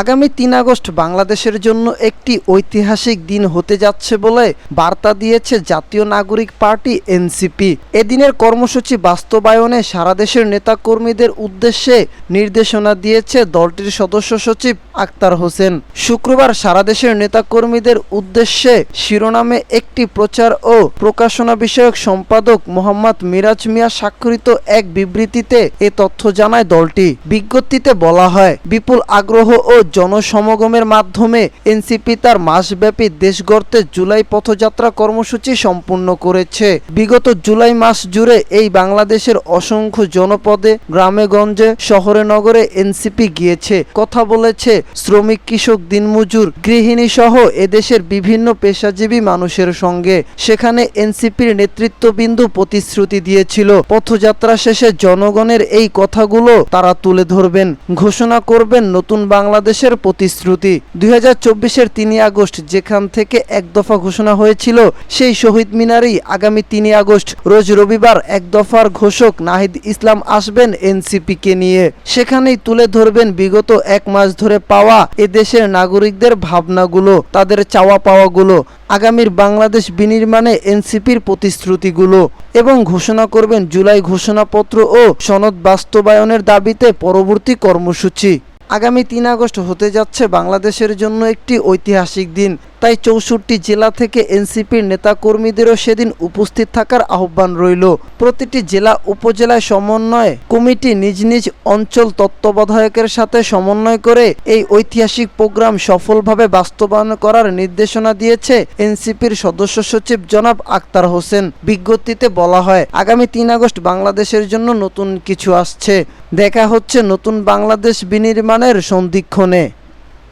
আগামী তিন আগস্ট বাংলাদেশের জন্য একটি ঐতিহাসিক দিন হতে যাচ্ছে বলে বার্তা দিয়েছে জাতীয় নাগরিক পার্টি এনসিপি। এদিনের কর্মসূচি বাস্তবায়নে সারা দেশের নেতাকর্মীদের উদ্দেশ্যে নির্দেশনা দিয়েছে দলটির সদস্য সচিব আক্তার হোসেন। শুক্রবার সারা দেশের নেতাকর্মীদের উদ্দেশ্যে শিরোনামে একটি প্রচার ও প্রকাশনা বিষয়ক সম্পাদক মোহাম্মদ মিরাজ মিয়া স্বাক্ষরিত এক বিবৃতিতে এ তথ্য জানায় দলটি। বিজ্ঞপ্তিতে বলা হয়, বিপুল আগ্রহ ও জনসমাগমের মাধ্যমে এনসিপি তার মাসব্যাপী দেশ গড়তে জুলাই পথযাত্রা কর্মসূচি সম্পূর্ণ করেছে। বিগত জুলাই মাস জুড়ে এই বাংলাদেশের অসংখ্য জনপদে, গ্রামে, গঞ্জে, শহরে, নগরে এনসিপি গিয়েছে। কথা বলেছে শ্রমিক কৃষক দিনমজুর, গৃহিণী সহ এদেশের বিভিন্ন পেশাজীবী মানুষের সঙ্গে। সেখানে এনসিপির নেতৃত্ববিন্দু প্রতিশ্রুতি দিয়েছিল। পথযাত্রা শেষে জনগণের এই কথাগুলো তারা তুলে ধরবেন। ঘোষণা করবেন নতুন বাংলাদেশের প্রতিশ্রুতি। দুই হাজার চব্বিশের তিনই আগস্ট যেখান থেকে এক দফা ঘোষণা হয়েছিল, সেই শহীদ মিনারেই আগামী তিনই আগস্ট, রোজ রবিবার এক দফার ঘোষক নাহিদ ইসলাম আসবেন এনসিপিকে নিয়ে। সেখানেই তুলে ধরবেন বিগত এক মাস ধরে পাওয়া এদেশের নাগরিকদের ভাবনাগুলো, তাদের চাওয়া পাওয়াগুলো, আগামীর বাংলাদেশ বিনির্মাণে এনসিপির প্রতিশ্রুতিগুলো এবং ঘোষণা করবেন জুলাই ঘোষণাপত্র ও সনদ বাস্তবায়নের দাবিতে পরবর্তী কর্মসূচি। আগামী তিন আগস্ট হতে যাচ্ছে বাংলাদেশের জন্য একটি ঐতিহাসিক দিন। তাই চৌষট্টি জেলা থেকে এনসিপির নেতাকর্মীদেরও সেদিন উপস্থিত থাকার আহ্বান রইল। প্রতিটি জেলা উপজেলায় সমন্বয়ে কমিটি নিজ নিজ অঞ্চল তত্ত্বাবধায়কের সাথে সমন্বয় করে এই ঐতিহাসিক প্রোগ্রাম সফলভাবে বাস্তবায়ন করার নির্দেশনা দিয়েছে এনসিপির সদস্য সচিব জনাব আক্তার হোসেন। বিজ্ঞপ্তিতে বলা হয়, আগামী তিন আগস্ট বাংলাদেশের জন্য নতুন কিছু আসছে। দেখা হচ্ছে নতুন বাংলাদেশ বিনির্মাণের সন্ধিক্ষণে।